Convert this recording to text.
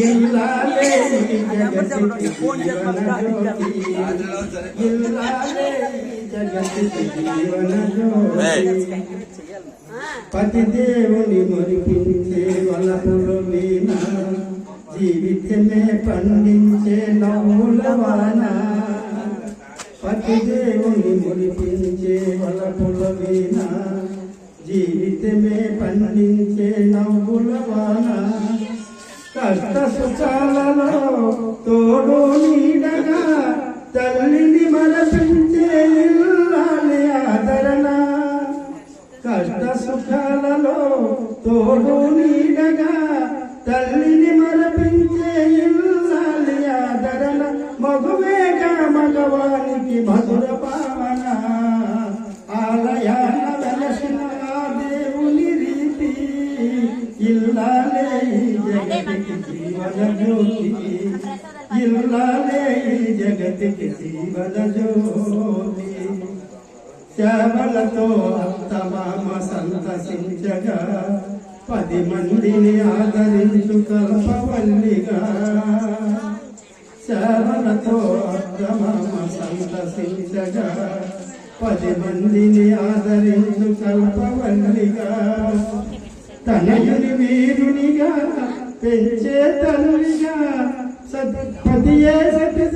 ఇల్లాలే జ్యోతి ఇల్లాలే జ్యోతి పతి దేవుని మురిపించే వలపులు వీణ జీవితమే పండించే నవ్వుల వాన. పతి దేవుని మురిపించే వలపుల వీణ జీవితమే పండించే నవ్వుల వాన. కష్ట తోడు నీడగా తల్లిని మరపించే ఇల్లాలి ఆదరణ. కష్ట సుఖాలలో తోడు నీడగా తల్లిని మరపించే ఇల్లాలి ఆదరణ. మగువేగ మగవానికి మధుర పావన. ఆలయాన వెలసిన దేవుని రీతి ఇల్లాలే జీవన జ్యోతి ఇల్లాలే ఈ జగతికి జీవన జ్యోతి. సేవలతో అత్తమామ సంతసించగా పది మందిని ఆదరించు కల్పవల్లిగా సేవలతో అత్తమామ సంతసించగా పది మందిని ఆదరించు కల్పవల్లిగా తనయుని వీరునిగా चेतन सत्पतिये सत्य